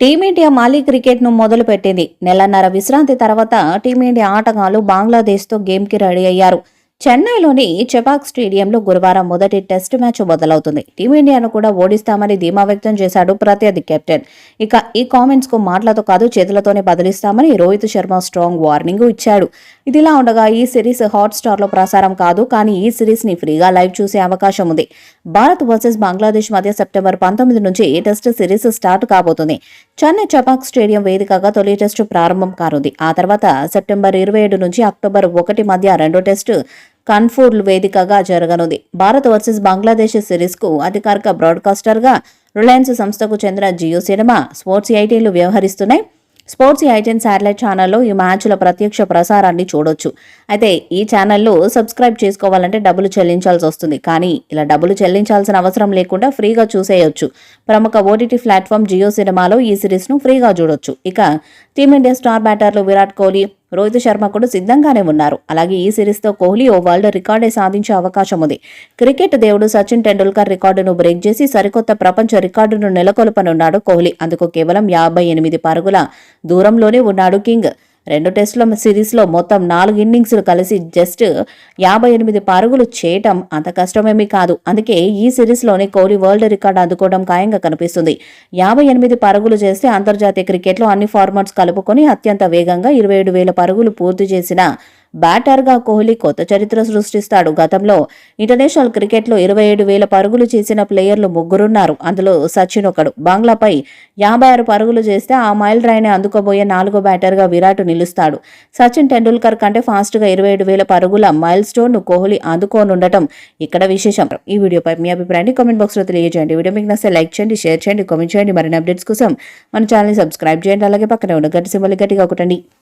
Team India మాలీ క్రికెట్ను మొదలుపెట్టింది. నెలన్నర విశ్రాంతి తర్వాత టీమిండియా ఆటగాళ్ళు బంగ్లాదేశ్తో గేమ్కి రెడీ అయ్యారు. చెన్నైలోని చెపాక్ స్టేడియంలో గురువారం మొదటి టెస్ట్ మ్యాచ్ మొదలవుతుంది. టీమిండియాను కూడా ఓడిస్తామని ధీమా వ్యక్తం చేశాడు ప్రత్యర్థి కెప్టెన్. ఇక ఈ కామెంట్స్కు మాటలతో కాదు చేతులతోనే బదిలిస్తామని రోహిత్ శర్మ స్ట్రాంగ్ వార్నింగ్ ఇచ్చాడు. ఇదిలా ఉండగా ఈ సిరీస్ హాట్ స్టార్లో ప్రసారం కాదు కానీ ఈ సిరీస్ని ఫ్రీగా లైవ్ చూసే అవకాశం ఉంది. భారత్ వర్సెస్ బంగ్లాదేశ్ మధ్య సెప్టెంబర్ పంతొమ్మిది నుంచి టెస్ట్ సిరీస్ స్టార్ట్ కాబోతుంది. చెన్నై చపాక్ స్టేడియం వేదికగా తొలి టెస్టు ప్రారంభం కానుంది. ఆ తర్వాత సెప్టెంబర్ ఇరవై ఏడు నుంచి అక్టోబర్ ఒకటి మధ్య రెండో టెస్టు కన్ఫూర్ వేదికగా జరగనుంది. భారత్ వర్సెస్ బంగ్లాదేశ్ సిరీస్కు అధికారిక బ్రాడ్కాస్టర్గా రిలయన్స్ సంస్థకు చెందిన జియో సినిమా స్పోర్ట్స్ ఐటీలు వ్యవహరిస్తున్నాయి. స్పోర్ట్స్ ఐటెన్ శాటిలైట్ ఛానల్లో ఈ మ్యాచ్ల ప్రత్యక్ష ప్రసారాన్ని చూడొచ్చు. అయితే ఈ ఛానల్లో సబ్స్క్రైబ్ చేసుకోవాలంటే డబ్బులు చెల్లించాల్సి వస్తుంది. కానీ ఇలా డబ్బులు చెల్లించాల్సిన అవసరం లేకుండా ఫ్రీగా చూసేయొచ్చు. ప్రముఖ ఓటీటీ ప్లాట్ఫామ్ జియో సినిమాలో ఈ సిరీస్ను ఫ్రీగా చూడొచ్చు. ఇక టీమిండియా స్టార్ బ్యాటర్లు విరాట్ కోహ్లీ రోహిత్ శర్మ కూడా సిద్ధంగానే ఉన్నారు. అలాగే ఈ సిరీస్తో కోహ్లీ ఓ వరల్డ్ రికార్డే సాధించే అవకాశం ఉంది. క్రికెట్ దేవుడు సచిన్ టెండూల్కర్ రికార్డును బ్రేక్ చేసి సరికొత్త ప్రపంచ రికార్డును నెలకొల్పనున్నాడు కోహ్లీ. అందుకు కేవలం యాభై ఎనిమిది పరుగుల దూరంలోనే ఉన్నాడు కింగ్. రెండు టెస్టుల సిరీస్లో మొత్తం నాలుగు ఇన్నింగ్స్లు కలిసి జస్ట్ యాభై ఎనిమిది పరుగులు చేయటం అంత కష్టమేమీ కాదు. అందుకే ఈ సిరీస్లోనే కోహ్లీ వరల్డ్ రికార్డు అందుకోవడం ఖాయంగా కనిపిస్తుంది. యాభై ఎనిమిది పరుగులు చేస్తే అంతర్జాతీయ క్రికెట్లో అన్ని ఫార్మాట్స్ కలుపుకొని అత్యంత వేగంగా ఇరవై ఏడు వేల పరుగులు పూర్తి చేసిన బ్యాటర్గా కోహ్లీ కొత్త చరిత్ర సృష్టిస్తాడు. గతంలో ఇంటర్నేషనల్ క్రికెట్లో ఇరవై ఏడు వేల పరుగులు చేసిన ప్లేయర్లు ముగ్గురున్నారు. అందులో సచిన్ ఒకడు. బంగ్లాపై యాభై ఆరు పరుగులు చేస్తే ఆ మైల్ రాయిని అందుకోబోయే నాలుగో బ్యాటర్గా విరాట్ నిలుస్తాడు. సచిన్ టెండూల్కర్ కంటే ఫాస్ట్గా ఇరవై ఏడు వేల పరుగుల మైల్ స్టోన్ను కోహ్లీ అందుకోనుండటం ఇక్కడ విశేషం. ఈ వీడియోపై మీ అభిప్రాయాన్ని కామెంట్ బాక్స్లో తెలియజేయండి. వీడియో మీకు నచ్చితే లైక్ చేయండి షేర్ చేయండి కామెంట్ చేయండి. మరిన్ని అప్డేట్స్ కోసం మన ఛానల్ని సబ్స్క్రైబ్ చేయండి. అలాగే పక్కనే ఉన్న గట్టి సింబల్ గట్టిగా ఒకటండి